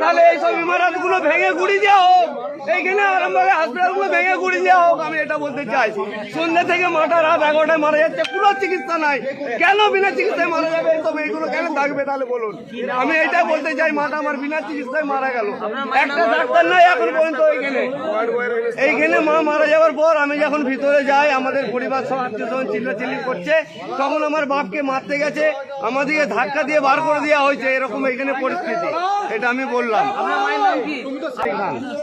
তাহলে এইসব ইমারতগুলো ভেঙে গুড়ি দেওয়া হোক। এইখানে আরামবাগে হসপিটালগুলো ভেঙে গুড়ি দেওয়া হোক, আমি এটা বলতে চাই। সন্ধ্যা থেকে রাত এগারোটায় মারা যাচ্ছে চিকিৎসা নাই। কেন বিনা চিকিৎসায় মারা যাবে? এইসব এইগুলো কেন থাকবে তাহলে বলুন। আমি এইটাই বলতে চাই আমার বিনা চিকিৎসায় মারা গেল। একটা ডাক্তার নাই এখন পর্যন্ত এইখানে। এইখানে মা মারা যাওয়ার পর আমি যখন ভিতরে যাই, আমাদের পরিবার সব আত্মীয় স্বজন চিল্লাচিল্লি করছে। তখন আমার বাপকে মারতে গেছে, আমাদেরকে ধাক্কা দিয়ে বার করে দেওয়া হয়েছে, এরকম এখানে পরিস্থিতি এটা আমি বললাম।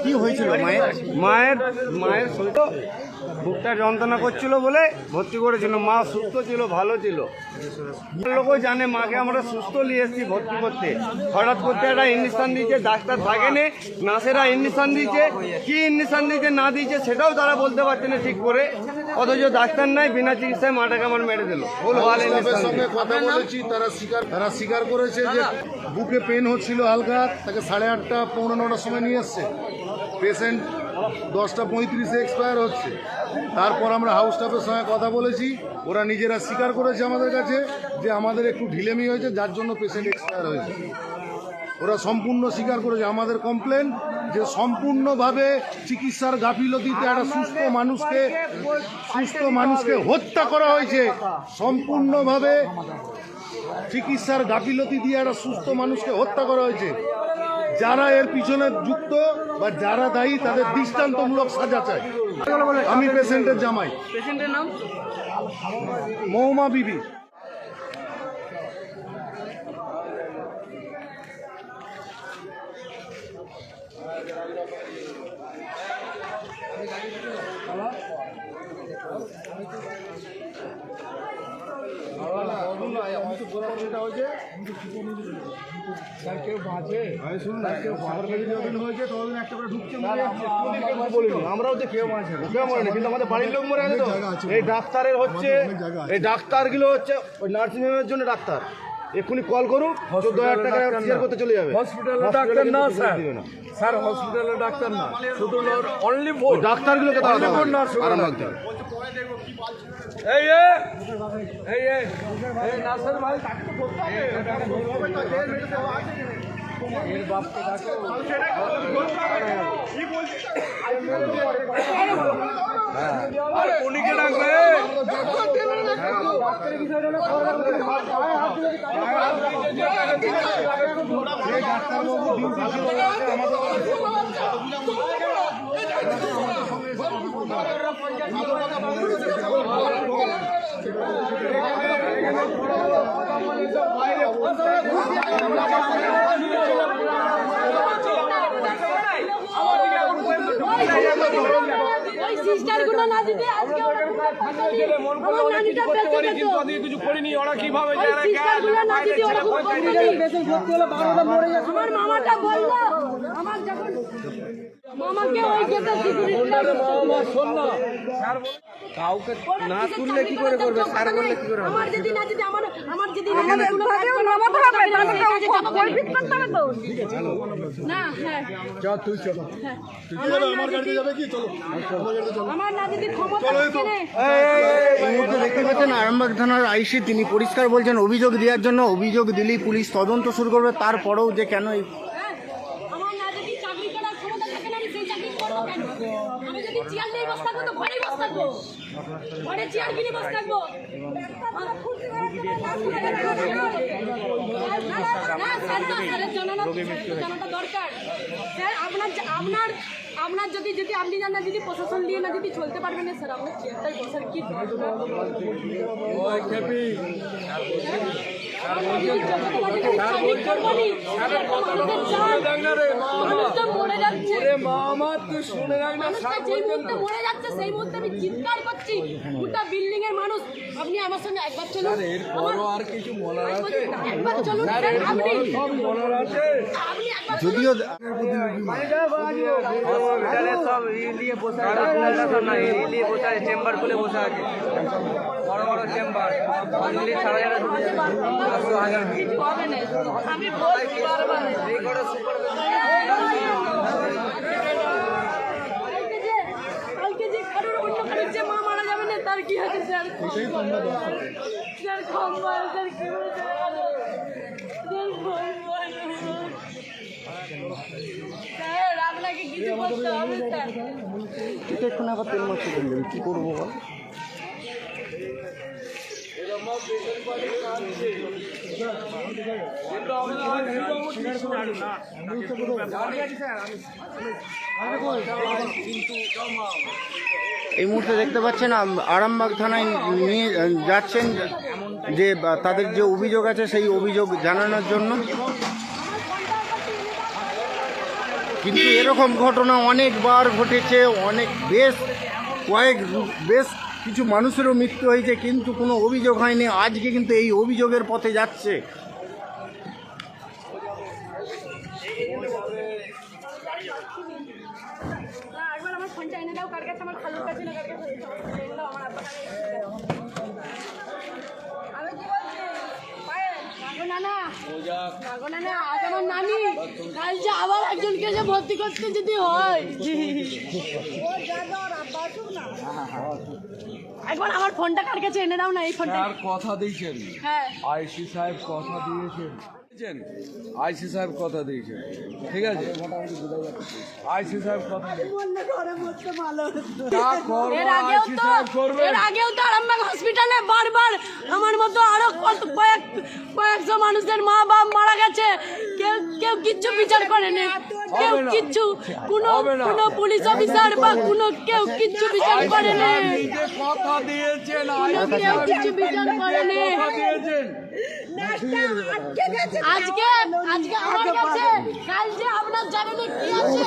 কি? হয়েছিল মায়ের? মায়ের মায়ের শরীর বুকটা যন্ত্রণা করছিল বলে ভর্তি করেছিল মা সুস্থ ছিল ভালো ছিল। লোকও জানে মাকে আমরা সুস্থ নিয়ে এসেছি ভর্তি করতে। হঠাৎ করতে একটা ইঞ্জেকশন দিয়েছে ডাক্তার থাকেনি নার্সেরা ইঞ্জেকশন দিয়েছে কি ইঞ্জেকশন দিয়েছে না দিয়েছে সেটাও তারা বলতে পারছে না ঠিক করে। অথচ ডাক্তার নাই বিনা চিকিৎসায় মাটাকে আমার মেরে দিল। সঙ্গে কথা বলেছি তারা স্বীকার তারা স্বীকার করেছে যে বুকে পেন হচ্ছিল হালকা তাকে সাড়ে আটটা পৌনে নটার সময় নিয়ে এসছে। পেশেন্ট দশটা পঁয়ত্রিশে এক্সপায়ার হচ্ছে। তারপর আমরা হাউস স্টাফের সঙ্গে কথা বলেছি। ওরা নিজেরা স্বীকার করেছে আমাদের কাছে যে আমাদের একটু ঢিলেমি হয়েছে যার জন্য পেশেন্ট এক্সপায়ার হয়েছে। ওরা সম্পূর্ণ স্বীকার করেছে। আমাদের কমপ্লেন যে সম্পূর্ণভাবে চিকিৎসার গাফিলতিতে একটা সুস্থ মানুষকে সুস্থ মানুষকে হত্যা করা হয়েছে। সম্পূর্ণভাবে চিকিৎসার গাফিলতি দিয়ে একটা সুস্থ মানুষকে হত্যা করা হয়েছে। যারা এর পিছনে যুক্ত বা যারা দায়ী তাদের দৃষ্টান্তমূলক সাজা চাই। আমি পেশেন্টের জামাই। পেশেন্টের নাম? মৌমা বিবি। আমরাও যে কেউ মারছে কেউ মরে না কিন্তু আমাদের বাড়ির লোক মরে গেছে তো। এই ডাক্তারের হচ্ছে এই ডাক্তারগুলো হচ্ছে ওই নার্সিং হোমের জন্য ডাক্তার। এক্ষুনি কল করুক চোদ্দ হাজার টাকা করতে চলে যাবে। ডাক্তার না স্যার ডাক্তার না। শুধু অনলি ওই ডাক্তারগুলোকে আরাম লাগবে। এই এই এই নার্সের ভাই তাকে তো বলতে হবে। আরে উনিকে ডাকবে ওই সিস্টারগুলো না দিদি আজকে ওরা আমার নানিটা বেঁচে গেছে কিছু করিনি ওরা কীভাবে ওই সিস্টারগুলো না দিদি ওরা আমার মামাটা বলল আমার যখন কাউকে না তুললে কি করে করবে? স্যার বললে কি করে আমার যদি না দিদি আমার আমার যদি আমাদের ভাগেও নামাতে হবে তাদেরকে কলপিট করতে হবে তো না হ্যাঁ। চল। তুই চল। আমার না দিদি আমার না দিদি ক্ষমতা আছে এই মুহূর্তে দেখতে পাচ্ছেন আরামবাগ থানার আইসি তিনি পরিষ্কার বলছেন অভিযোগ দেওয়ার জন্য অভিযোগ দিলেই পুলিশ তদন্ত শুরু করবে তারপরেও যে কেন এই হ্যাঁ, আমার না যদি চাকরি করার ক্ষমতা থাকে না আমি সেই চাকরি করব কেন আমি যদি চেয়ার নিয়ে বসে থাকব তো ঘরেই বসে থাকব ঘরে চেয়ার কিনে বসে থাকব। জানাটা দরকার। আপনার আপনার আপনার যদি যদি আপনি জানা যদি প্রশাসন দিয়ে না যদি চলতে পারবেন না স্যার আপনার চেয়ারটাই বসার কি মরে যাচ্ছে মামা তুই শুনে রাখ না যেই মুহূর্তে মরে যাচ্ছে সেই মুহূর্তে আমি চিৎকার করছি গোটা বিল্ডিং এর মানুষ আপনি আমার সঙ্গে একবার চলুন আমার- আর কিছু বলার আছে একবার চলুন আপনি সব বলার আছে আপনি একবার যদিও হসপিটালে সব ই নিয়ে বসে আছে। সব না ই নিয়ে বসে আছে চেম্বার খুলে বসে আছে। বড় বড় চেম্বার অনলি সাড়ে হাজার পাঁচশো হাজার। আমি বলছি বারবার। তার কি আছে স্যার স্যার স্যার কি হয়েছে স্যার ক্ষমা আবার তেল যাবি কি করব বল? এই মুহূর্তে দেখতে পাচ্ছেন আরামবাগ থানায় নিয়ে যাচ্ছেন যে তাদের যে অভিযোগ আছে, সেই অভিযোগ জানানোর জন্য কিন্তু এরকম ঘটনা অনেকবার ঘটেছে, অনেক বেশ কয়েক বেশ কিছু মানুষেরও মৃত্যু হয়েছে, কিন্তু কোনো অভিযোগ হয়নি। আজকে কিন্তু এই অভিযোগের পথে যাচ্ছে। আমার ফোনটা এনে দাও, কার কাছে? আমার খালুর কাছে না, কার কাছে? আমার আব্বার কাছে আমি কি বলছি পায়েল মাগো নানা মাগো নানা আজ আমার নানি কাল যে আবার একজনকে যে ভর্তি করতে যদি হয়। আমার ফোনটা কার কাছে এনে দাও না এই ফোনটা কথা দিয়েছেন? হ্যাঁ। আইসি সাহেব কথা দিয়েছেন। দিয়েছেন? আইসি সাহেব কথা দিয়েছেন। ঠিক আছে? আইসি সাহেব কথা এর আগেও তো সাহেব করবে। এর আগেও তো আরামবাগ হসপিটালে বারবার আমার মতো আরও কত কয়েক কয়েকশো মানুষের মা বাপ মারা গেছে। কেউ কেউ কিচ্ছু বিচার করেনি কেউ না। কিচ্ছু কোনো কোনো পুলিশ অফিসার বা কোনো কেউ কিচ্ছু বিচার করেনি কথা দিয়েছেন কেউ কিছু বিচার করেনি আজকে আজকে আমার কাছে কাল যে আপনার জানেন কি আছে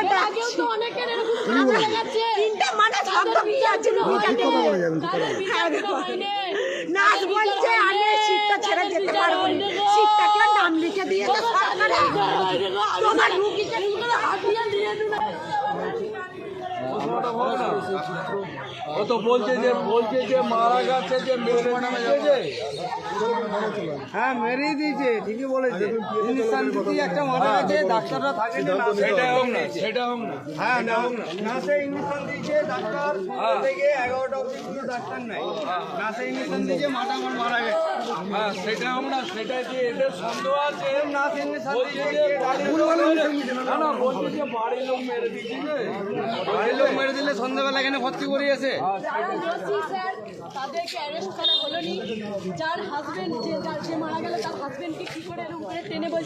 এর আগেও তো অনেকের এরকম খারাপ তিনটা মানে তাদের বিচার ছিল তাদের বিচার ছিল হয়নি। নাচ বলছে আমি ছেড়ে যেতে পারব না। নাম লিখে দিয়েছে সরকারে তোমার রুগীকে হাতিয়ে দিয়ে দিল ও তো বলছে যে বলছে যে মারা গেছে যে মেরে দিয়েছে। হ্যাঁ মেরেই দিয়েছে ঠিকই বলেছে। ইঞ্জেকশন একটা মারা গেছে ডাক্তাররা থাকেনি না সেটা হোক না সেটা হোক না। হ্যাঁ না নাসে ইঞ্জেকশন দিয়েছে ডাক্তার থেকে এগারোটা অবধি কোনো ডাক্তার নাই। নাসে ইঞ্জেকশন দিয়েছে মাটা আমার মারা গেছে। হ্যাঁ সেটা হোক না সেটা যে এদের সন্দেহ আছে? নাসে ইঞ্জেকশন বলছে দিয়েছে। না না বলছে যে বাড়ির লোক মেরে দিয়েছে। বাড়ির লোক মেরে দিলে সন্ধ্যাবেলা এখানে ভর্তি তাদেরকে অ্যারেস্ট করা হলো যার তার করে করে